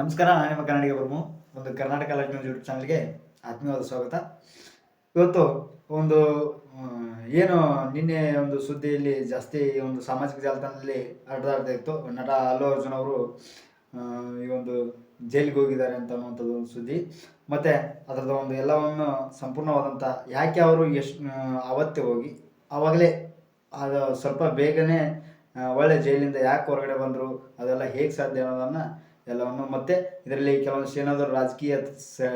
ನಮಸ್ಕಾರ ನಾನು ನಿಮ್ಮ ಕನ್ನಡಿಗ ಬರ್ಮು ಒಂದು ಕರ್ನಾಟಕ ನ್ಯೂಸ್ ಯೂಟ್ಯೂಬ್ ಚಾನಲ್ಗೆ ಆತ್ಮೀಯವಾದ ಸ್ವಾಗತ. ಇವತ್ತು ಒಂದು ಏನು ನಿನ್ನೆ ಒಂದು ಸುದ್ದಿಯಲ್ಲಿ ಜಾಸ್ತಿ ಒಂದು ಸಾಮಾಜಿಕ ಜಾಲತಾಣದಲ್ಲಿ ಹರಿದಾಡ್ತಾ ಇತ್ತು. ನಟ ಅಲ್ಲು ಅರ್ಜುನ್ ಅವರು ಈ ಒಂದು ಜೈಲಿಗೆ ಹೋಗಿದ್ದಾರೆ ಅಂತ ಅನ್ನುವಂಥದ್ದು ಒಂದು ಸುದ್ದಿ. ಮತ್ತು ಅದರದ ಒಂದು ಎಲ್ಲವನ್ನು ಸಂಪೂರ್ಣವಾದಂಥ ಯಾಕೆ ಅವರು ಎಷ್ಟು ಅವತ್ತೇ ಹೋಗಿ ಆವಾಗಲೇ ಅದು ಸ್ವಲ್ಪ ಬೇಗನೆ ಒಳ್ಳೆ ಜೈಲಿಂದ ಯಾಕೆ ಹೊರಗಡೆ ಬಂದರು, ಅದೆಲ್ಲ ಹೇಗೆ ಸಾಧ್ಯ ಅನ್ನೋದನ್ನು ಎಲ್ಲವನ್ನು. ಮತ್ತೆ ಇದರಲ್ಲಿ ಕೆಲವೊಂದಿಷ್ಟು ಏನಾದರೂ ರಾಜಕೀಯ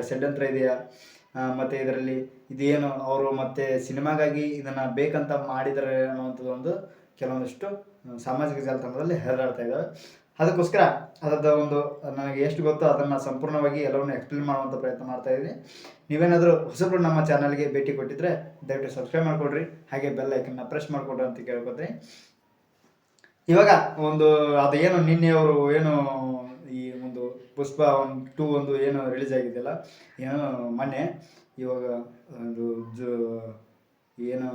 ಷಡ್ಯಂತ್ರ ಇದೆಯಾ? ಮತ್ತು ಇದರಲ್ಲಿ ಇದೇನು ಅವರು ಮತ್ತೆ ಸಿನಿಮಾಗಾಗಿ ಇದನ್ನ ಬೇಕಂತ ಮಾಡಿದರೆ ಅನ್ನುವಂಥದ್ದು ಒಂದು ಕೆಲವೊಂದಿಷ್ಟು ಸಾಮಾಜಿಕ ಜಾಲತಾಣದಲ್ಲಿ ಹರಿದಾಡ್ತಾ ಇದ್ದಾವೆ ಅದಕ್ಕೋಸ್ಕರ ಅದರದ ಒಂದು, ನನಗೆ ಎಷ್ಟು ಗೊತ್ತೋ ಅದನ್ನು ಸಂಪೂರ್ಣವಾಗಿ ಎಲ್ಲವನ್ನು ಎಕ್ಸ್ಪ್ಲೇನ್ ಮಾಡುವಂಥ ಪ್ರಯತ್ನ ಮಾಡ್ತಾ ಇದ್ದೀನಿ. ನೀವೇನಾದರೂ ಹೊಸಬ್ರು ನಮ್ಮ ಚಾನಲ್ಗೆ ಭೇಟಿ ಕೊಟ್ಟಿದ್ರೆ ದಯವಿಟ್ಟು ಸಬ್ಸ್ಕ್ರೈಬ್ ಮಾಡ್ಕೊಡ್ರಿ ಹಾಗೆ ಬೆಲ್ ಐಕನ್ನ ಪ್ರೆಸ್ ಮಾಡಿಕೊಡ್ರಿ ಅಂತ ಕೇಳ್ಕೊತೀನಿ. ಇವಾಗ ಒಂದು, ಅದು ಏನು ನಿನ್ನೆ ಅವರು ಏನು ಪುಷ್ಪ ಒಂದು ಟೂ ಒಂದು ಏನು ರಿಲೀಸ್ ಆಗಿದೆಯಲ್ಲ, ಏನು ಮೊನ್ನೆ ಇವಾಗ ಒಂದು ಜು ಏನು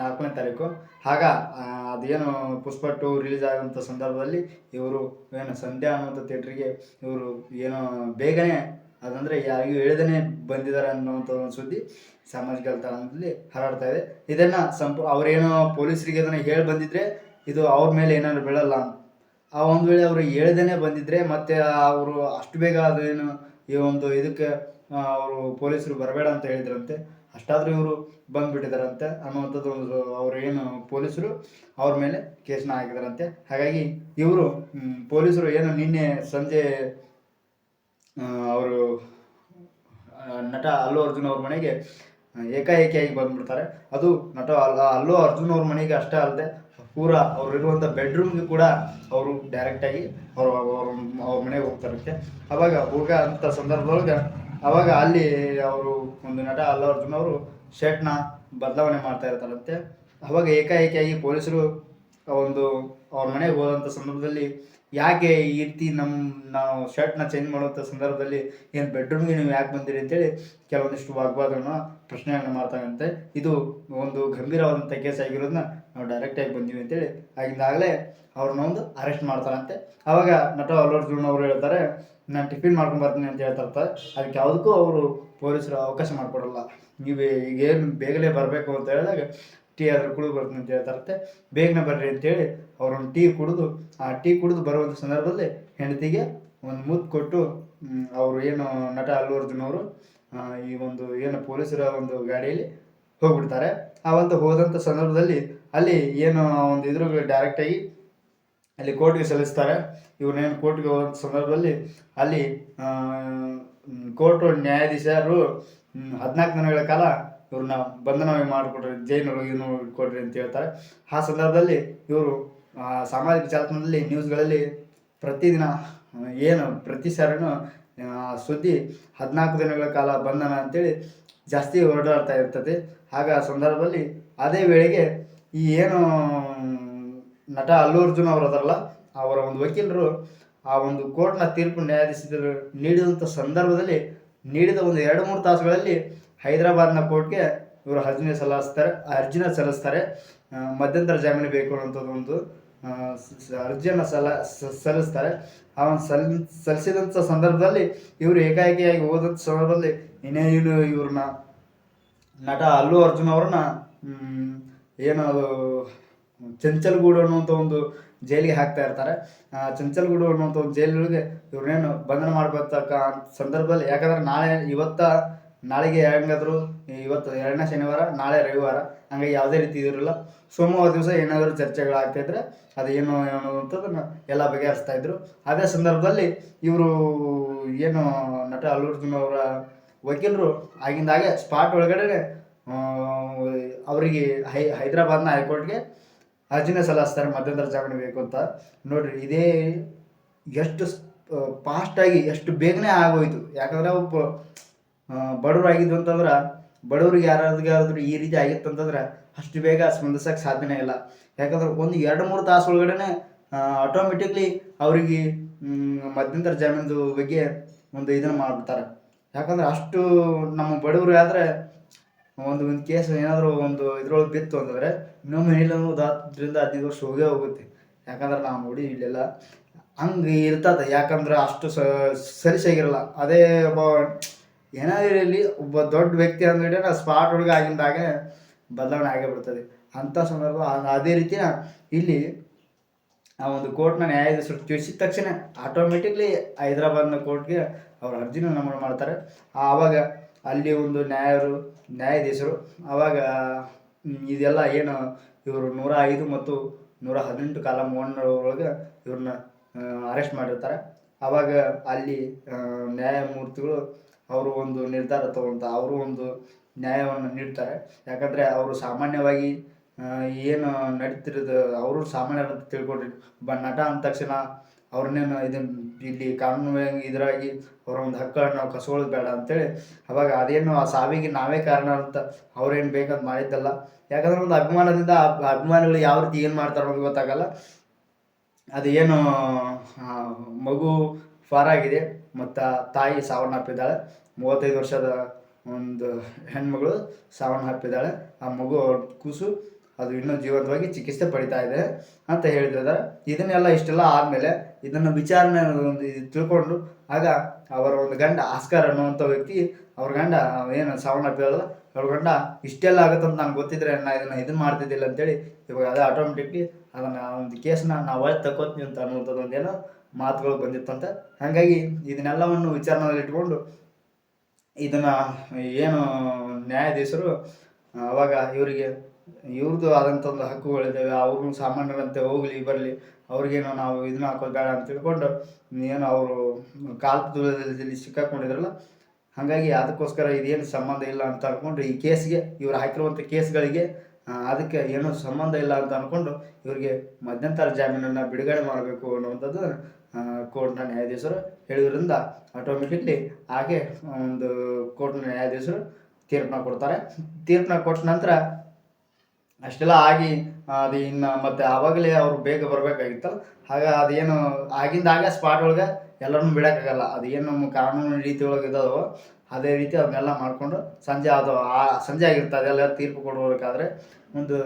ನಾಲ್ಕನೇ ತಾರೀಕು. ಆಗ ಅದೇನು ಪುಷ್ಪ ಟು ರಿಲೀಸ್ ಆಗೋಂಥ ಸಂದರ್ಭದಲ್ಲಿ ಇವರು ಏನು ಸಂಧ್ಯಾ ಅನ್ನುವಂಥ ಥಿಯೇಟ್ರಿಗೆ ಇವರು ಏನು ಬೇಗನೆ ಅದಂದರೆ ಯಾರಿಗೂ ಹೇಳ್ದೇ ಬಂದಿದ್ದಾರೆ ಅನ್ನೋವಂಥ ಒಂದು ಸುದ್ದಿ ಸಾಮಾಜಿಕ ಜಾಲತಾಣದಲ್ಲಿ ಹರಡ್ತಾ ಇದೆ. ಇದನ್ನು ಸಂಪೂ ಅವರೇನೋ ಪೊಲೀಸರಿಗೆ ಅದನ್ನು ಹೇಳಿ ಬಂದಿದ್ರೆ ಇದು ಅವ್ರ ಮೇಲೆ ಏನಾದ್ರು ಬೀಳಲ್ಲ ಆ ಒಂದು ವೇಳೆ ಅವರು ಹೇಳ್ದೇನೆ ಬಂದಿದ್ರೆ ಮತ್ತೆ ಅವರು ಅಷ್ಟು ಬೇಗ ಅದೇನು ಈ ಒಂದು ಇದಕ್ಕೆ ಅವರು ಪೊಲೀಸರು ಬರಬೇಡ ಅಂತ ಹೇಳಿದ್ರಂತೆ. ಅಷ್ಟಾದ್ರೂ ಇವರು ಬಂದ್ಬಿಟ್ಟಿದಾರಂತೆ ಅನ್ನುವಂಥದ್ದು ಒಂದು ಅವರು ಏನು ಪೊಲೀಸರು ಅವ್ರ ಮೇಲೆ ಕೇಸ್ನ ಹಾಕಿದಾರಂತೆ ಹಾಗಾಗಿ ಇವರು ಪೊಲೀಸರು ಏನು ನಿನ್ನೆ ಸಂಜೆ ಅವರು ನಟ ಅಲ್ಲು ಅರ್ಜುನ್ ಅವ್ರ ಮನೆಗೆ ಏಕಾಏಕಿಯಾಗಿ ಬಂದ್ಬಿಡ್ತಾರೆ. ಅದು ನಟ ಅಲ್ಲ, ಅಲ್ಲು ಅರ್ಜುನ್ ಅವ್ರ ಮನೆಗೆ ಅಷ್ಟೇ ಅಲ್ಲದೆ ಪೂರ ಅವ್ರು ಬೆಡ್ರೂಮ್ಗೆ ಕೂಡ ಅವರು ಡೈರೆಕ್ಟಾಗಿ ಅವರು ಅವ್ರ ಅವ್ರ ಮನೆಗೆ ಹೋಗ್ತಾರಂತೆ. ಅವಾಗ ಹೋಗ ಅಂತ ಸಂದರ್ಭದೊಳಗೆ ಅವಾಗ ಅಲ್ಲಿ ಅವರು ಒಂದು ನಟ ಅಲ್ಲವರ್ಜುನ್ ಅವರು ಶರ್ಟ್ನ ಬದಲಾವಣೆ ಮಾಡ್ತಾ ಇರ್ತಾರಂತೆ. ಅವಾಗ ಏಕಾಏಕಿಯಾಗಿ ಪೊಲೀಸರು ಒಂದು ಅವ್ರ ಮನೆಗೆ ಹೋದಂಥ ಸಂದರ್ಭದಲ್ಲಿ ಯಾಕೆ ಈ ರೀತಿ ನಮ್ಮ ನಾವು ಶರ್ಟ್ನ ಚೇಂಜ್ ಮಾಡುವಂಥ ಸಂದರ್ಭದಲ್ಲಿ ಏನು ಬೆಡ್ರೂಮ್ಗೆ ನೀವು ಯಾಕೆ ಬಂದಿರಿ ಅಂತೇಳಿ ಕೆಲವೊಂದಿಷ್ಟು ವಾಗ್ವಾದವನ್ನು ಪ್ರಶ್ನೆಯನ್ನು ಮಾಡ್ತಾರಂತೆ. ಇದು ಒಂದು ಗಂಭೀರವಾದಂಥ ಕೇಸ್ ಆಗಿರೋದನ್ನ ನಾವು ಡೈರೆಕ್ಟಾಗಿ ಬಂದೀವಿ ಅಂತೇಳಿ. ಆಗಿಂದಾಗಲೇ ಅವ್ರನ್ನ ಒಂದು ಅರೆಸ್ಟ್ ಮಾಡ್ತಾರಂತೆ. ಅವಾಗ ನಟ ಅಲ್ಲು ಅರ್ಜುನ್ ಅವರು ಹೇಳ್ತಾರೆ, ನಾನು ಟಿಫಿನ್ ಮಾಡ್ಕೊಂಡು ಬರ್ತೀನಿ ಅಂತ ಹೇಳ್ತಾ ಇರ್ತಾರೆ. ಅದಕ್ಕೆ ಯಾವುದಕ್ಕೂ ಅವರು ಪೊಲೀಸರು ಅವಕಾಶ ಮಾಡಿಕೊಡಲ್ಲ. ನೀವು ಈಗ ಏನು ಬೇಗನೆ ಬರಬೇಕು ಅಂತ ಹೇಳಿದಾಗ ಟೀ ಅದ್ರ ಕುಡಿದು ಬರ್ತೀನಿ ಅಂತ ಹೇಳ್ತಾರಂತೆ ಬೇಗನೆ ಬರ್ರಿ ಅಂತೇಳಿ ಅವ್ರೊಂದು ಟೀ ಕುಡಿದು, ಆ ಟೀ ಕುಡಿದು ಬರುವಂಥ ಸಂದರ್ಭದಲ್ಲಿ ಹೆಂಡತಿಗೆ ಒಂದು ಮುದ್ದು ಕೊಟ್ಟು ಅವರು ಏನು ನಟ ಅಲ್ಲು ಅರ್ಜುನ್ ಅವರು ಈ ಒಂದು ಏನು ಪೊಲೀಸರ ಒಂದು ಗಾಡಿಯಲ್ಲಿ ಹೋಗ್ಬಿಡ್ತಾರೆ. ಒಂದು ಹೋದಂಥ ಸಂದರ್ಭದಲ್ಲಿ ಅಲ್ಲಿ ಏನು ಆ ಒಂದು ಇದ್ರ ಡೈರೆಕ್ಟಾಗಿ ಅಲ್ಲಿ ಕೋರ್ಟ್ಗೆ ಸಲ್ಲಿಸ್ತಾರೆ. ಇವ್ರನ್ನೇನು ಕೋರ್ಟ್ಗೆ ಹೋದಂಥ ಸಂದರ್ಭದಲ್ಲಿ ಅಲ್ಲಿ ಕೋರ್ಟ್ ನ್ಯಾಯಾಧೀಶರು ಹದಿನಾಲ್ಕು ದಿನಗಳ ಕಾಲ ಇವ್ರನ್ನ ಬಂಧನವಾಗಿ ಮಾಡಿಕೊಡ್ರಿ ಜೈನೊಳಗೆ ಏನು ಕೊಡ್ರಿ ಅಂತ ಹೇಳ್ತಾರೆ. ಆ ಸಂದರ್ಭದಲ್ಲಿ ಇವರು ಸಾಮಾಜಿಕ ಜಾಲತಾಣದಲ್ಲಿ ನ್ಯೂಸ್ಗಳಲ್ಲಿ ಪ್ರತಿದಿನ ಏನು ಪ್ರತಿ ಸಾರಿನೂ ಆ, ಸುದ್ದಿ ಹದಿನಾಲ್ಕು ದಿನಗಳ ಕಾಲ ಬಂಧನ ಅಂತೇಳಿ ಜಾಸ್ತಿ ಹೊರಡಾಡ್ತಾ ಇರ್ತದೆ. ಆಗ ಆ ಸಂದರ್ಭದಲ್ಲಿ ಅದೇ ವೇಳೆಗೆ ಈ ಏನು ನಟ ಅಲ್ಲು ಅರ್ಜುನ್ ಅವರು ಅದರಲ್ಲ, ಅವರ ಒಂದು ವಕೀಲರು ಆ ಒಂದು ಕೋರ್ಟ್ನ ತೀರ್ಪು ನ್ಯಾಯಾಧೀಶರು ನೀಡಿದಂಥ ಸಂದರ್ಭದಲ್ಲಿ ನೀಡಿದ ಒಂದು ಎರಡು ಮೂರು ತಾಸುಗಳಲ್ಲಿ ಹೈದರಾಬಾದ್ನ ಕೋರ್ಟ್ಗೆ ಇವರು ಅರ್ಜಿನ ಸಲ್ಲಿಸ್ತಾರೆ ಅರ್ಜಿನ ಸಲ್ಲಿಸ್ತಾರೆ. ಮಧ್ಯಂತರ ಜಾಮೀನು ಬೇಕು ಅನ್ನೋಂಥದ್ದು ಒಂದು ಅರ್ಜಿಯನ್ನು ಸಲ್ಲ ಸ- ಸಲ್ಲಿಸ್ತಾರೆ. ಆ ಒಂದು ಸಲ್, ಸಲ್ಲಿಸಿದಂಥ ಸಂದರ್ಭದಲ್ಲಿ ಇವರು ಏಕಾಏಕಿಯಾಗಿ ಹೋದಂಥ ಸಂದರ್ಭದಲ್ಲಿ ಇನ್ನೇ ಇವರು ಇವ್ರನ್ನ ನಟ ಅಲ್ಲು ಅರ್ಜುನ್ ಅವ್ರನ್ನ ಏನು ಅದು ಚಂಚಲ್ಗೂಡು ಅನ್ನುವಂಥ ಒಂದು ಜೈಲಿಗೆ ಹಾಕ್ತಾ ಇರ್ತಾರೆ. ಚಂಚಲ್ಗೂಡು ಅನ್ನುವಂಥ ಒಂದು ಜೈಲಿಗೆ ಇವ್ರನ್ನೇನು ಬಂಧನ ಮಾಡಬೇಕ ಸಂದರ್ಭದಲ್ಲಿ, ಯಾಕಂದ್ರೆ ನಾಳೆ ಇವತ್ತ, ನಾಳೆಗೆ ಹೆಂಗಾದ್ರು, ಇವತ್ತು ಎರಡನೇ ಶನಿವಾರ, ನಾಳೆ ರವಿವಾರ, ಹಂಗಾಗಿ ಯಾವುದೇ ರೀತಿ ಇದಿರಲ್ಲ. ಸೋಮವಾರ ದಿವಸ ಏನಾದರೂ ಚರ್ಚೆಗಳಾಗ್ತಾಯಿದ್ರೆ ಅದು ಏನು ಅನ್ನೋದಂಥದ್ದನ್ನು ಎಲ್ಲ ಬಗೆಹರಿಸ್ತಾ ಇದ್ರು. ಅದೇ ಸಂದರ್ಭದಲ್ಲಿ ಇವರು ಏನು ನಟ ಅಲ್ಲೂರ್ಜುನ್ ಅವರ ವಕೀಲರು ಆಗಿಂದಾಗೆ ಸ್ಪಾಟ್ ಒಳಗಡೆ ಅವರಿಗೆ ಹೈ, ಹೈದರಾಬಾದ್ನ ಹೈಕೋರ್ಟ್ಗೆ ಅರ್ಜಿನ ಸಲ್ಲಿಸ್ತಾರೆ ಮಧ್ಯಂತರ ಜಾಮೀನು ಬೇಕು ಅಂತ. ನೋಡ್ರಿ, ಇದೇ ಎಷ್ಟು ಫಾಸ್ಟಾಗಿ ಎಷ್ಟು ಬೇಗನೆ ಆಗೋಯ್ತು. ಯಾಕಂದ್ರೆ ಒಬ್ಬ ಬಡವರು ಆಗಿದ್ರು ಅಂತಂದ್ರೆ, ಬಡವ್ರಿಗೆ ಯಾರಾದ್ರೂ ಈ ರೀತಿ ಆಗಿತ್ತು ಅಂತಂದ್ರೆ ಅಷ್ಟು ಬೇಗ ಸ್ಪಂದಿಸೋಕೆ ಸಾಧ್ಯನೇ ಇಲ್ಲ. ಯಾಕಂದ್ರೆ ಒಂದು ಎರಡು, ಮೂರು ತಾಸು ಒಳಗಡೆ ಆಟೋಮೆಟಿಕ್ಲಿ ಅವರಿಗೆ ಮಧ್ಯಂತರ ಜಾಮೀನದ ಬಗ್ಗೆ ಒಂದು ಇದನ್ನು ಮಾಡಿಬಿಡ್ತಾರೆ. ಯಾಕಂದ್ರೆ ಅಷ್ಟು ನಮ್ಮ ಬಡವರು ಆದರೆ ಒಂದು ಒಂದು ಕೇಸ್ ಏನಾದರೂ ಒಂದು ಇದ್ರೊಳಗೆ ಬಿತ್ತು ಅಂತಂದರೆ ಇನ್ನೊಮ್ಮೆ ಏನಿಲ್ಲ ಒಂದು ಹತ್ತರಿಂದ ಹದಿನೈದು ವರ್ಷ ಹೋಗೇ ಹೋಗುತ್ತೆ. ಯಾಕಂದ್ರೆ ನಾವು ನೋಡಿ ಇಲ್ಲೆಲ್ಲ ಹಂಗೆ ಇರ್ತದೆ. ಯಾಕಂದ್ರೆ ಅಷ್ಟು ಸರಿಸಾಗಿರಲ್ಲ. ಅದೇ ಒಬ್ಬ ಏನಾದರೂ ಇರಲಿ ಒಬ್ಬ ದೊಡ್ಡ ವ್ಯಕ್ತಿ ಅಂದ್ರೆ ಸ್ಪಾಟ್ ಒಳಗೆ ಆಗಿಂದಾಗೆ ಬದಲಾವಣೆ ಆಗೇ ಬಿಡ್ತದೆ. ಅಂಥ ಸಂದರ್ಭ, ಅದೇ ರೀತಿಯ ಇಲ್ಲಿ ಆ ಒಂದು ಕೋರ್ಟ್ನ ನ್ಯಾಯಾಧೀಶರು ತಿಳಿಸಿದ ತಕ್ಷಣ ಆಟೋಮೆಟಿಕ್ಲಿ ಹೈದರಾಬಾದ್ನ ಕೋರ್ಟ್ಗೆ ಅವ್ರು ಅರ್ಜಿನ ನಮೂನೆ ಮಾಡ್ತಾರೆ. ಆವಾಗ ಅಲ್ಲಿ ಒಂದು ನ್ಯಾಯರು, ನ್ಯಾಯಾಧೀಶರು, ಆವಾಗ ಇದೆಲ್ಲ ಏನು ಇವರು ನೂರ ಐದು ಮತ್ತು ನೂರ ಹದಿನೆಂಟು ಕಾಲಮ್ ಒನ್ ಒಳಗೆ ಇವ್ರನ್ನ ಅರೆಸ್ಟ್ ಮಾಡಿರ್ತಾರೆ. ಆವಾಗ ಅಲ್ಲಿ ನ್ಯಾಯಮೂರ್ತಿಗಳು ಅವರು ಒಂದು ನಿರ್ಧಾರ ತಗೊಂತ, ಅವರು ಒಂದು ನ್ಯಾಯವನ್ನು ನೀಡ್ತಾರೆ. ಯಾಕಂದರೆ ಅವರು ಸಾಮಾನ್ಯವಾಗಿ ಏನು ನಡೀತಿರೋದು ಅವರು ಸಾಮಾನ್ಯ ಅಂತ ತಿಳ್ಕೊಡ್ರಿ ಒಬ್ಬ ನಟ ಅಂದ ತಕ್ಷಣ ಅವ್ರನ್ನೇನು ಇದನ್ನು ಇಲ್ಲಿ ಕಾನೂನು ಇದರಾಗಿ ಅವ್ರ ಒಂದು ಹಕ್ಕನ್ನು ನಾವು ಕಸ್ಕೊಳ್ಳೋದು ಬೇಡ ಅಂತೇಳಿ ಅವಾಗ ಅದೇನು ಆ ಸಾವಿಗೆ ನಾವೇ ಕಾರಣ ಅಂತ ಅವ್ರೇನು ಬೇಕಂತ ಮಾಡಿದ್ದಲ್ಲ. ಯಾಕಂದ್ರೆ ಒಂದು ಅಭಿಮಾನದಿಂದ ಅಭಿಮಾನಿಗಳು ಯಾವ ರೀತಿ ಏನು ಮಾಡ್ತಾರೆ ಅನ್ನೋದು ಗೊತ್ತಾಗಲ್ಲ. ಅದು ಏನು ಮಗು ಫಾರಾಗಿದೆ ಮತ್ತು ತಾಯಿ ಸಾವನ್ನಪ್ಪಿದ್ದಾಳೆ ಮೂವತ್ತೈದು ವರ್ಷದ ಒಂದು ಹೆಣ್ಮಗಳು ಸಾವನ್ನಪ್ಪಿದ್ದಾಳೆ ಆ ಮಗು ಕೂಸು ಅದು ಇನ್ನೂ ಜೀವಂತವಾಗಿ ಚಿಕಿತ್ಸೆ ಪಡಿತಾ ಇದೆ ಅಂತ ಹೇಳಿದ್ರೆ ಇದನ್ನೆಲ್ಲ ಇಷ್ಟೆಲ್ಲ ಆದಮೇಲೆ ಇದನ್ನು ವಿಚಾರಣೆ ಒಂದು ತಿಳ್ಕೊಂಡು ಆಗ ಅವರ ಒಂದು ಗಂಡ ಆಸ್ಕರ್ ಅನ್ನುವಂಥ ವ್ಯಕ್ತಿ ಅವ್ರ ಗಂಡ ಏನು ಸಾವನ್ನಪ್ಪಿರಲ್ಲ ಅವ್ರ ಗಂಡ ಇಷ್ಟೆಲ್ಲ ಆಗುತ್ತಂತ ನಂಗೆ ಗೊತ್ತಿದ್ರೆ ನಾ ಇದನ್ನು ಇದನ್ನು ಮಾಡ್ತಿದ್ದಿಲ್ಲ ಅಂತೇಳಿ ಇವಾಗ ಅದೇ ಆಟೋಮೆಟಿಕ್ಲಿ ಅದನ್ನು ಒಂದು ಕೇಸನ್ನ ನಾವು ಒಳ್ಳೆ ತಗೋತೀನಿ ಅಂತ ಅನ್ನುವಂಥದ್ದು ಒಂದೇನೋ ಮಾತುಗಳು ಬಂದಿತ್ತಂತೆ. ಹಾಗಾಗಿ ಇದನ್ನೆಲ್ಲವನ್ನು ವಿಚಾರಣೆಯಲ್ಲಿ ಇಟ್ಕೊಂಡು ಇದನ್ನ ಏನು ನ್ಯಾಯಾಧೀಶರು, ಅವಾಗ ಇವರಿಗೆ ಇವ್ರದ್ದು ಆದಂಥ ಒಂದು ಹಕ್ಕುಗಳಿದ್ದಾವೆ ಅವ್ರನ್ನೂ ಸಾಮಾನ್ಯರಂತೆ ಹೋಗಲಿ, ಬರಲಿ, ಅವ್ರಿಗೇನೋ ನಾವು ಇದನ್ನ ಹಾಕೋದು ಬೇಡ ಅಂತ ತಿಳ್ಕೊಂಡು ಏನು ಅವರು ಕಾಲ್ಪದಲ್ಲಿ ಸಿಕ್ಕಾಕೊಂಡಿದ್ರಲ್ಲ, ಹಾಗಾಗಿ ಅದಕ್ಕೋಸ್ಕರ ಇದೇನು ಸಂಬಂಧ ಇಲ್ಲ ಅಂತ ಅಂದ್ಕೊಂಡು ಈ ಕೇಸ್ಗೆ, ಇವ್ರು ಹಾಕಿರುವಂಥ ಕೇಸ್ಗಳಿಗೆ ಅದಕ್ಕೆ ಏನೂ ಸಂಬಂಧ ಇಲ್ಲ ಅಂತ ಅಂದ್ಕೊಂಡು ಇವರಿಗೆ ಮಧ್ಯಂತರ ಜಾಮೀನನ್ನು ಬಿಡುಗಡೆ ಮಾಡಬೇಕು ಅನ್ನುವಂಥದ್ದು ಕೋರ್ಟ್ನ ನ್ಯಾಯಾಧೀಶರು ಹೇಳಿದ್ರಿಂದ ಆಟೋಮೆಟಿಕ್ಲಿ ಹಾಗೆ ಒಂದು ಕೋರ್ಟ್ನ ನ್ಯಾಯಾಧೀಶರು ತೀರ್ಪನ್ನ ಕೊಡ್ತಾರೆ. ತೀರ್ಪನ್ನ ಕೊಟ್ಟ ನಂತರ ಅಷ್ಟೆಲ್ಲ ಆಗಿ ಅದು ಇನ್ನು ಮತ್ತೆ ಆವಾಗಲೇ ಅವರು ಬೇಗ ಬರಬೇಕಾಗಿತ್ತಲ್ಲ ಆಗ ಅದೇನು ಆಗಿಂದಾಗ ಸ್ಪಾಟ್ ಒಳಗೆ ಎಲ್ಲರನ್ನೂ ಬಿಡೋಕ್ಕಾಗಲ್ಲ. ಅದು ಏನು ನಮ್ಮ ಕಾನೂನು ರೀತಿ ಒಳಗೆ ಇದಾವೆ, ಅದೇ ರೀತಿ ಅದನ್ನೆಲ್ಲ ಮಾಡಿಕೊಂಡು ಸಂಜೆ ಅದು ಆ, ಸಂಜೆ ಆಗಿರ್ತದೆ ಅದೆಲ್ಲ ತೀರ್ಪು ಕೊಡಬೇಕಾದ್ರೆ ಒಂದು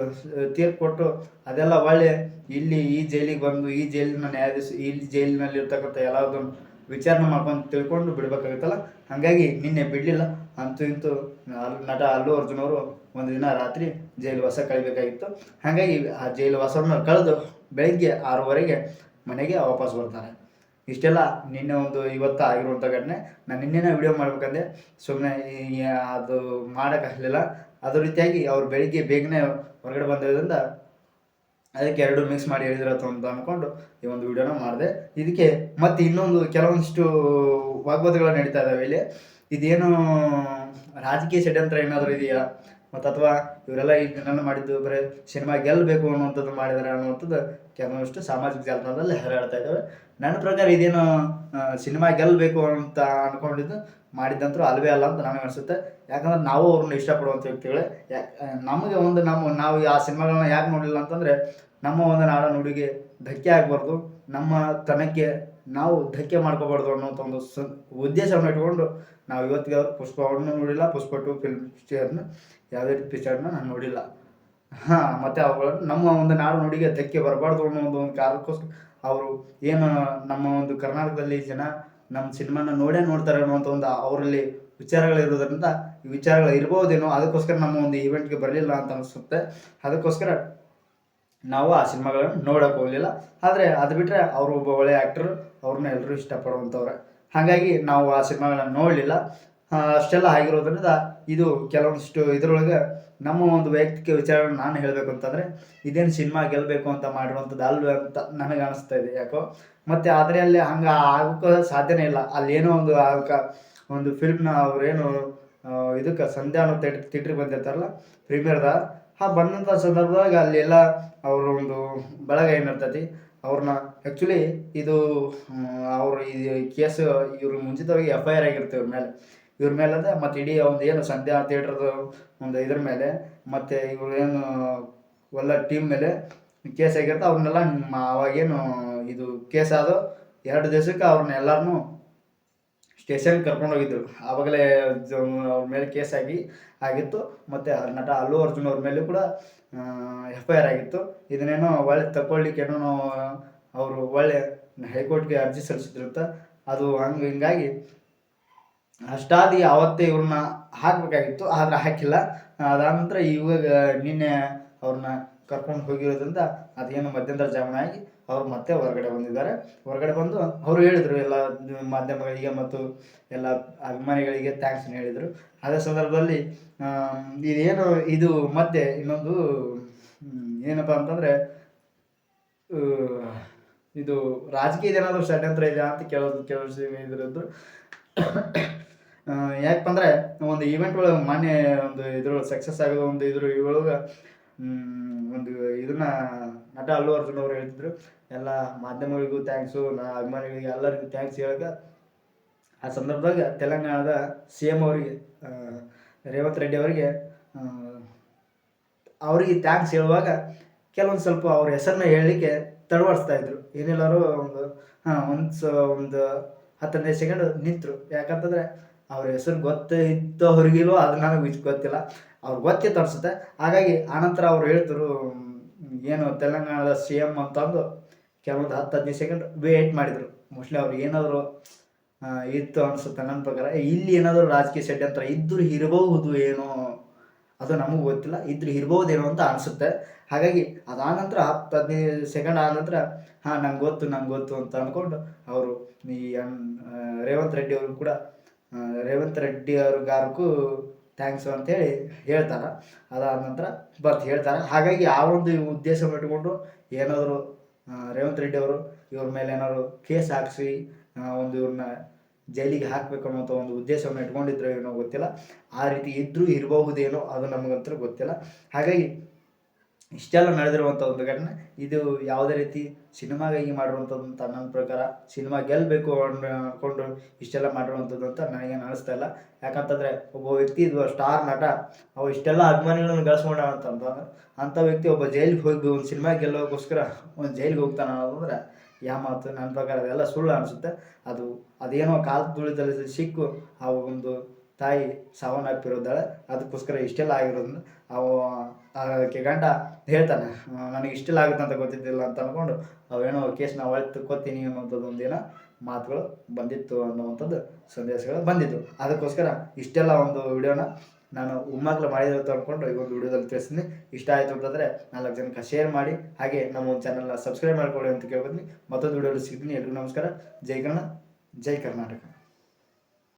ತೀರ್ಪು ಕೊಟ್ಟು ಅದೆಲ್ಲ ಒಳ್ಳೆ ಇಲ್ಲಿ ಈ ಜೈಲಿಗೆ ಬಂದು ಈ ಜೈಲಿನ ನ್ಯಾಯಾಧೀಶ ಇಲ್ಲಿ ಜೈಲಿನಲ್ಲಿ ಇರ್ತಕ್ಕಂಥ ಎಲ್ಲದನ್ನು ವಿಚಾರಣೆ ಮಾಡ್ಕೊಂಡು ತಿಳ್ಕೊಂಡು ಬಿಡಬೇಕಾಗುತ್ತಲ್ಲ. ಹಾಗಾಗಿ ನಿನ್ನೆ ಬಿಡಲಿಲ್ಲ. ಅಂತೂ ಇಂತೂ ನಟ ಅಲ್ಲು ಅರ್ಜುನ್ ಅವರು ಒಂದು ದಿನ ರಾತ್ರಿ ಜೈಲು ವಾಸ ಕಳಿಬೇಕಾಗಿತ್ತು. ಹಾಗಾಗಿ ಆ ಜೈಲು ವಾಸವನ್ನು ಕಳೆದು ಬೆಳಗ್ಗೆ ಆರೂವರೆಗೆ ಮನೆಗೆ ವಾಪಸ್ ಬರ್ತಾರೆ. ಇಷ್ಟೆಲ್ಲ ನಿನ್ನೆ ಒಂದು ಇವತ್ತು ಆಗಿರುವಂಥ ಘಟನೆ. ನಾನು ನಿನ್ನೆನೇ ವಿಡಿಯೋ ಮಾಡ್ಬೇಕಂದೆ. ಸುಮ್ಮನೆ ಅದು ಮಾಡೋಕ್ಕಾಗಲಿಲ್ಲ. ಅದೇ ರೀತಿಯಾಗಿ ಅವ್ರು ಬೆಳಿಗ್ಗೆ ಬೇಗನೆ ಹೊರಗಡೆ ಬಂದಿರೋದ್ರಿಂದ ಅದಕ್ಕೆ ಎರಡು ಮಿಕ್ಸ್ ಮಾಡಿ ಹೇಳಿದಿರತ್ತ ಅಂತ ಅಂದ್ಕೊಂಡು ಈ ಒಂದು ವಿಡಿಯೋನ ಮಾಡಿದೆ. ಇದಕ್ಕೆ ಮತ್ತೆ ಇನ್ನೊಂದು ಕೆಲವೊಂದಿಷ್ಟು ವಾಗ್ವಾದಗಳು ನಡೀತಾ ಇದ್ದಾವೆ ಇಲ್ಲಿ. ಇದೇನು ರಾಜಕೀಯ ಷಡ್ಯಂತ್ರ ಏನಾದರೂ ಇದೆಯಾ? ಮತ್ತು ಅಥವಾ ಇವರೆಲ್ಲ ಇದನ್ನೆಲ್ಲ ಮಾಡಿದ್ದು ಬರೀ ಸಿನಿಮಾ ಗೆಲ್ಲಬೇಕು ಅನ್ನುವಂಥದ್ದು ಮಾಡಿದ್ದಾರೆ ಅನ್ನುವಂಥದ್ದು ಕೆಲವಷ್ಟು ಸಾಮಾಜಿಕ ಜಾಲತಾಣದಲ್ಲಿ ಹರಿಯಾಡ್ತಾ ಇದ್ದಾವೆ. ನನ್ನ ಪ್ರಕಾರ ಇದೇನು ಸಿನಿಮಾ ಗೆಲ್ಲಬೇಕು ಅಂತ ಅಂದ್ಕೊಂಡಿದ್ದು ಮಾಡಿದ್ದಂತೂ ಅಲ್ವೇ ಅಲ್ಲ ಅಂತ ನನಗೆ ಅನಿಸುತ್ತೆ. ಯಾಕಂದ್ರೆ ನಾವು ಅವ್ರನ್ನ ಇಷ್ಟಪಡುವಂಥ ವ್ಯಕ್ತಿಗಳೇ. ಯಾ- ನಮಗೆ ಒಂದು ನಮ್ಮ, ನಾವು ಆ ಸಿನಿಮಾಗಳನ್ನ ಯಾಕೆ ನೋಡಲಿಲ್ಲ ಅಂತಂದರೆ ನಮ್ಮ ಒಂದು ನಾಡ ನುಡಿಗೆ ಧಕ್ಕೆ ಆಗಬಾರ್ದು. ನಮ್ಮ ತನಕ್ಕೆ ನಾವು ಧಕ್ಕೆ ಮಾಡ್ಕೋಬಾರ್ದು ಅನ್ನೋಂಥ ಒಂದು ಸ, ಉದ್ದೇಶವನ್ನು ಇಟ್ಕೊಂಡು ನಾವು ಇವತ್ತಿಗೆ ಪುಷ್ಪವನ್ನು ನೋಡಿಲ್ಲ, ಪುಷ್ಪ ಟು ಫಿಲ್ಮ್ ಪಿಕ್ಚರ್ನ ಯಾವುದೇ ಪಿಕ್ಚರ್ನ ನಾನು ನೋಡಿಲ್ಲ. ಹಾಂ, ಮತ್ತು ಅವುಗಳನ್ನು ನಮ್ಮ ಒಂದು ನಾಡು ನುಡಿಗೆ ಧಕ್ಕೆ ಬರಬಾರ್ದು ಅನ್ನೋ ಒಂದು ಒಂದು ಕಾರಣಕ್ಕೋಸ್ಕರ ಅವರು ಏನು ನಮ್ಮ ಒಂದು ಕರ್ನಾಟಕದಲ್ಲಿ ಜನ ನಮ್ಮ ಸಿನಿಮಾನ ನೋಡೇ ನೋಡ್ತಾರೆ ಅನ್ನುವಂಥ ಒಂದು ಅವರಲ್ಲಿ ವಿಚಾರಗಳಿರೋದ್ರಿಂದ ಈ ವಿಚಾರಗಳು ಇರ್ಬೋದೇನೋ ಅದಕ್ಕೋಸ್ಕರ ನಮ್ಮ ಒಂದು ಈವೆಂಟ್ಗೆ ಬರಲಿಲ್ಲ ಅಂತ ಅನಿಸುತ್ತೆ. ಅದಕ್ಕೋಸ್ಕರ ನಾವು ಆ ಸಿನಿಮಾಗಳನ್ನು ನೋಡೋಕೆ ಹೋಗಲಿಲ್ಲ. ಆದರೆ ಅದು ಬಿಟ್ಟರೆ ಅವರು ಒಬ್ಬ ಒಳ್ಳೆಯ ಆ್ಯಕ್ಟ್ರು ಅವ್ರನ್ನ ಎಲ್ಲರೂ ಇಷ್ಟಪಡುವಂಥವ್ರೆ ಹಾಗಾಗಿ ನಾವು ಆ ಸಿನಿಮಾಗಳನ್ನ ನೋಡಲಿಲ್ಲ. ಅಷ್ಟೆಲ್ಲ ಆಗಿರೋದ್ರಿಂದ ಇದು ಕೆಲವೊಂದಿಷ್ಟು ಇದರೊಳಗೆ ನಮ್ಮ ಒಂದು ವೈಯಕ್ತಿಕ ವಿಚಾರಗಳನ್ನ ನಾನು ಹೇಳಬೇಕು ಅಂತಂದರೆ, ಇದೇನು ಸಿನಿಮಾ ಗೆಲ್ಲಬೇಕು ಅಂತ ಮಾಡಿರುವಂಥದ್ದು ಅಲ್ವೇ ಅಂತ ನನಗೆ ಅನಿಸ್ತಾ ಇದೆ ಯಾಕೋ. ಮತ್ತು ಆದರೆ ಅಲ್ಲಿ ಹಂಗೆ ಆಗೋಕೆ ಸಾಧ್ಯನೇ ಇಲ್ಲ. ಅಲ್ಲಿ ಏನೋ ಒಂದು ಆಗಕ್ಕೆ ಒಂದು ಫಿಲ್ಮ್ನ ಅವರೇನು ಇದಕ್ಕೆ ಸಂಧ್ಯಾ ಅನ್ನೋ ಥಿಯೇಟ್ರ್, ಥಿಯೇಟ್ರಿಗೆ ಬಂದಿರ್ತಾರಲ್ಲ ಪ್ರೀಮಿಯರ್ದ ಆ ಬಂದಂಥ ಸಂದರ್ಭದಾಗ ಅಲ್ಲಿ ಎಲ್ಲ ಅವ್ರ ಒಂದು ಬಳಗ ಏನಿರ್ತೈತಿ, ಅವ್ರನ್ನ ಆ್ಯಕ್ಚುಲಿ ಇದು ಅವರು ಈ ಕೇಸ್ ಇವ್ರ ಮುಂಚಿತವಾಗಿ ಎಫ್ ಐ ಆರ್ ಆಗಿರುತ್ತೆ ಇವ್ರ ಮೇಲೆ. ಇವ್ರ ಮೇಲೆ ಅಂದರೆ ಮತ್ತು ಇಡೀ ಒಂದು ಏನು ಸಂಧ್ಯಾ ಥಿಯೇಟ್ರದ್ದು ಒಂದು ಇದ್ರ ಮೇಲೆ, ಮತ್ತು ಇವ್ರು ಏನು ಎಲ್ಲ ಟೀಮ್ ಮೇಲೆ ಕೇಸ್ ಆಗಿರುತ್ತೆ. ಅವ್ರನ್ನೆಲ್ಲ ಅವಾಗೇನು ಇದು ಕೇಸ್ ಆದ ಎರಡು ದಿವಸಕ್ಕೆ ಅವ್ರನ್ನ ಎಲ್ಲರನ್ನೂ ಸ್ಟೇಷನ್ಗೆ ಕರ್ಕೊಂಡು ಹೋಗಿದ್ರು. ಆವಾಗಲೇ ಅವ್ರ ಮೇಲೆ ಕೇಸ್ ಆಗಿ, ಆಗಿತ್ತು. ಮತ್ತು ನಟ ಅಲ್ಲು ಅರ್ಜುನ್ ಅವ್ರ ಮೇಲೂ ಕೂಡ ಎಫ್ ಐ ಆರ್ ಆಗಿತ್ತು. ಇದನ್ನೇನೋ ಒಳ್ಳೆ ತಗೊಳ್ಳಿಕ್ಕೆ ಏನೋ ಅವರು ಒಳ್ಳೆ ಹೈಕೋರ್ಟ್ಗೆ ಅರ್ಜಿ ಸಲ್ಲಿಸಿದ್ರಂತ. ಅದು ಹಂಗೆ ಹಿಂಗಾಗಿ ಅಷ್ಟಾದಿ ಅವತ್ತೇ ಇವ್ರನ್ನ ಹಾಕಬೇಕಾಗಿತ್ತು, ಆದ್ರೆ ಹಾಕಿಲ್ಲ. ಅದಾದ ನಂತರ ಇವಾಗ ನಿನ್ನೆ ಅವ್ರನ್ನ ಕರ್ಕೊಂಡು ಹೋಗಿರೋದ್ರಿಂದ ಅದೇನು ಮಧ್ಯಂತರ ಜಾಮೀನು ಆಗಿ ಅವ್ರು ಮತ್ತೆ ಹೊರಗಡೆ ಬಂದಿದ್ದಾರೆ. ಹೊರಗಡೆ ಬಂದು ಅವರು ಹೇಳಿದರು, ಎಲ್ಲ ಮಾಧ್ಯಮಗಳಿಗೆ ಮತ್ತು ಎಲ್ಲ ಅಭಿಮಾನಿಗಳಿಗೆ ಥ್ಯಾಂಕ್ಸ್ ಹೇಳಿದರು. ಅದೇ ಸಂದರ್ಭದಲ್ಲಿ ಇದೇನು ಇದು ಮತ್ತೆ ಇನ್ನೊಂದು ಏನಪ್ಪ ಅಂತಂದರೆ ಇದು ರಾಜಕೀಯದ ಏನಾದರೂ ಷಡ್ಯಂತ್ರ ಇದೆ ಅಂತ ಕೇಳೋದು ಕೇಳೋದು ಇದ್ರದ್ದು ಯಾಕಂದ್ರೆ ಒಂದು ಈವೆಂಟ್ ಒಳಗೆ ಮಾನ್ಯ ಒಂದು ಇದ್ರೊಳಗೆ ಸಕ್ಸಸ್ ಆಗೋದು ಒಂದು ಇದ್ರ ಒಳಗೆ ಒಂದು ಇದನ್ನ ನಟ ಅಲ್ಲು ಅರ್ಜುನ್ ಅವ್ರು ಹೇಳ್ತಿದ್ರು. ಎಲ್ಲ ಮಾಧ್ಯಮಗಳಿಗೂ ಥ್ಯಾಂಕ್ಸು ನಾ ಅಭಿಮಾನಿಗಳಿಗೆ ಎಲ್ಲರಿಗೂ ಥ್ಯಾಂಕ್ಸ್ ಹೇಳಕ ಆ ಸಂದರ್ಭದಾಗ ತೆಲಂಗಾಣದ ಸಿ ಎಂ ಅವರಿಗೆ ರೇವಂತ್ ರೆಡ್ಡಿ ಅವರಿಗೆ ಅವರಿಗೆ ಥ್ಯಾಂಕ್ಸ್ ಹೇಳುವಾಗ ಕೆಲವೊಂದು ಸ್ವಲ್ಪ ಅವ್ರ ಹೆಸರನ್ನ ಹೇಳಲಿಕ್ಕೆ ತಡವಡಿಸ್ತಾ ಇದ್ರು. ಏನಿಲ್ಲಾರು ಒಂದು, ಹಾಂ ಒಂದು ಸ ಒಂದು ಹತ್ತು ಹದಿನೈದು ಸೆಕೆಂಡ್ ನಿಂತರು. ಯಾಕಂತಂದರೆ ಅವ್ರ ಹೆಸರು ಗೊತ್ತು ಹೊರಗಿಲ್ವೋ ಅದು ನನಗೆ ಗೊತ್ತಿಲ್ಲ. ಅವ್ರು ಗೊತ್ತಿ ತೋರ್ಸುತ್ತೆ. ಹಾಗಾಗಿ ಆನಂತರ ಅವ್ರು ಹೇಳ್ತರು ಏನು ತೆಲಂಗಾಣದ ಸಿ ಎಂ ಅಂತಂದು ಕೆಲವೊಂದು ಹತ್ತು ಹದಿನೈದು ಸೆಕೆಂಡ್ ವೇಟ್ ಮಾಡಿದರು. ಮೋಸ್ಟ್ಲಿ ಅವ್ರಿಗೆ ಏನಾದರೂ ಇತ್ತು ಅನಿಸುತ್ತೆ ನನ್ನ ಪ್ರಕಾರ. ಇಲ್ಲಿ ಏನಾದರೂ ರಾಜಕೀಯ ಷಡ್ಯಂತ್ರ ಇದ್ದರೂ ಇರಬಹುದು ಏನೋ ಅದು ನಮಗೂ ಗೊತ್ತಿಲ್ಲ, ಇದ್ರೆ ಇರ್ಬೋದೇನೋ ಅಂತ ಅನಿಸುತ್ತೆ. ಹಾಗಾಗಿ ಅದಾನಂತರ ಹತ್ತು ಹದಿನೈದು ಸೆಕೆಂಡ್ ಆದ ನಂತರ, ಹಾಂ, ನಂಗೆ ಗೊತ್ತು ನಂಗೆ ಗೊತ್ತು ಅಂತ ಅಂದ್ಕೊಂಡು ಅವರು ಈ ರೇವಂತ್ ರೆಡ್ಡಿ ಅವರು ಕೂಡ ರೇವಂತ್ ರೆಡ್ಡಿ ಅವ್ರಿಗಾರಕ್ಕೂ ಥ್ಯಾಂಕ್ಸು ಅಂತೇಳಿ ಹೇಳ್ತಾರೆ. ಅದಾದ ನಂತರ ಬರ್ತು ಹೇಳ್ತಾರೆ. ಹಾಗಾಗಿ ಆ ಒಂದು ಉದ್ದೇಶ ಇಟ್ಕೊಂಡು ಏನಾದರೂ ರೇವಂತ್ ರೆಡ್ಡಿ ಅವರು ಇವ್ರ ಮೇಲೆ ಏನಾದ್ರು ಕೇಸ್ ಹಾಕಿಸಿ ಒಂದು ಇವ್ರನ್ನ ಜೈಲಿಗೆ ಹಾಕಬೇಕು ಅನ್ನೋ ಒಂದು ಉದ್ದೇಶವನ್ನು ಇಟ್ಕೊಂಡಿದ್ರು ಏನೋ ಗೊತ್ತಿಲ್ಲ. ಆ ರೀತಿ ಇದ್ರೂ ಇರಬಹುದೇನೋ ಅದು ನಮಗಂತೂ ಗೊತ್ತಿಲ್ಲ. ಹಾಗಾಗಿ ಇಷ್ಟೆಲ್ಲ ನಡೆದಿರುವಂಥ ಒಂದು ಘಟನೆ. ಇದು ಯಾವುದೇ ರೀತಿ ಸಿನಿಮಾಗಾಗಿ ಅಂತ ನನ್ನ ಪ್ರಕಾರ ಸಿನಿಮಾ ಗೆಲ್ಲಬೇಕು ಅನ್ಕೊಂಡು ಇಷ್ಟೆಲ್ಲ ಮಾಡಿರುವಂಥದ್ದು ಅಂತ ನನಗೇನು ಅನಿಸ್ತಾ ಇಲ್ಲ. ಯಾಕಂತಂದರೆ ಒಬ್ಬ ವ್ಯಕ್ತಿ ಇದು ಸ್ಟಾರ್ ನಟ, ಅವು ಇಷ್ಟೆಲ್ಲ ಅಭಿಮಾನಿಗಳನ್ನು ಗಳಿಸ್ಕೊಂಡ ಅಂತಂದ್ರೆ ಅಂಥ ವ್ಯಕ್ತಿ ಒಬ್ಬ ಜೈಲಿಗೆ ಹೋಗಿ ಒಂದು ಸಿನಿಮಾ ಗೆಲ್ಲೋಕ್ಕೋಸ್ಕರ ಒಂದು ಜೈಲಿಗೆ ಹೋಗ್ತಾನೆ ಅನ್ನೋದಂದ್ರೆ ಯಾ ಮಾತು, ನನ್ನ ಪ್ರಕಾರ ಅದೆಲ್ಲ ಸುಳ್ಳು ಅನಿಸುತ್ತೆ. ಅದು, ಅದೇನೋ ಕಾಲು ತುಳಿದಲ್ಲಿ ಸಿಕ್ಕು, ಆ ಒಂದು ತಾಯಿ ಸಾವನ್ನಪ್ಪಿರೋದಾಳೆ ಅದಕ್ಕೋಸ್ಕರ ಇಷ್ಟೆಲ್ಲ ಆಗಿರೋದ್ರಿಂದ ಅವ, ಅದಕ್ಕೆ ಗಂಡ ಹೇಳ್ತಾನೆ ನನಗೆ ಇಷ್ಟೆಲ್ಲ ಆಗುತ್ತೆ ಅಂತ ಗೊತ್ತಿದ್ದಿಲ್ಲ ಅಂತ ಅಂದ್ಕೊಂಡು ಅವೇನೋ ಕೇಸ್ನ ಒಳಗೆ ತಕ್ಕೋತೀನಿ ಅನ್ನೋಂಥದ್ದು ಏನೋ ಮಾತುಗಳು ಬಂದಿತ್ತು ಅನ್ನುವಂಥದ್ದು ಸಂದೇಶಗಳು ಬಂದಿತ್ತು ಅದಕ್ಕೋಸ್ಕರ ಇಷ್ಟೆಲ್ಲ ಒಂದು ವಿಡಿಯೋನ ನಾನು ಉಮ್ಮಕ್ಳು ಮಾಡಿದ್ರು ತೊಡ್ಕೊಂಡು ಈ ಒಂದು ವಿಡಿಯೋದಲ್ಲಿ ತಿಳಿಸ್ತೀನಿ. ಇಷ್ಟ ಆಯಿತು ಅಂತಂದರೆ ನಾಲ್ಕು ಜನಕ್ಕೆ ಶೇರ್ ಮಾಡಿ, ಹಾಗೆ ನಮ್ಮ ಒಂದು ಚಾನಲ್ನ ಸಬ್ಸ್ಕ್ರೈಬ್ ಮಾಡ್ಕೊಳ್ಳಿ ಅಂತ ಕೇಳ್ಕೊತೀನಿ. ಮತ್ತೊಂದು ವಿಡಿಯೋದಲ್ಲಿ ಸಿಗ್ತೀನಿ. ಎಲ್ರಿಗೂ ನಮಸ್ಕಾರ. ಜೈ ಕನ್ನಡ, ಜೈ ಕರ್ನಾಟಕ.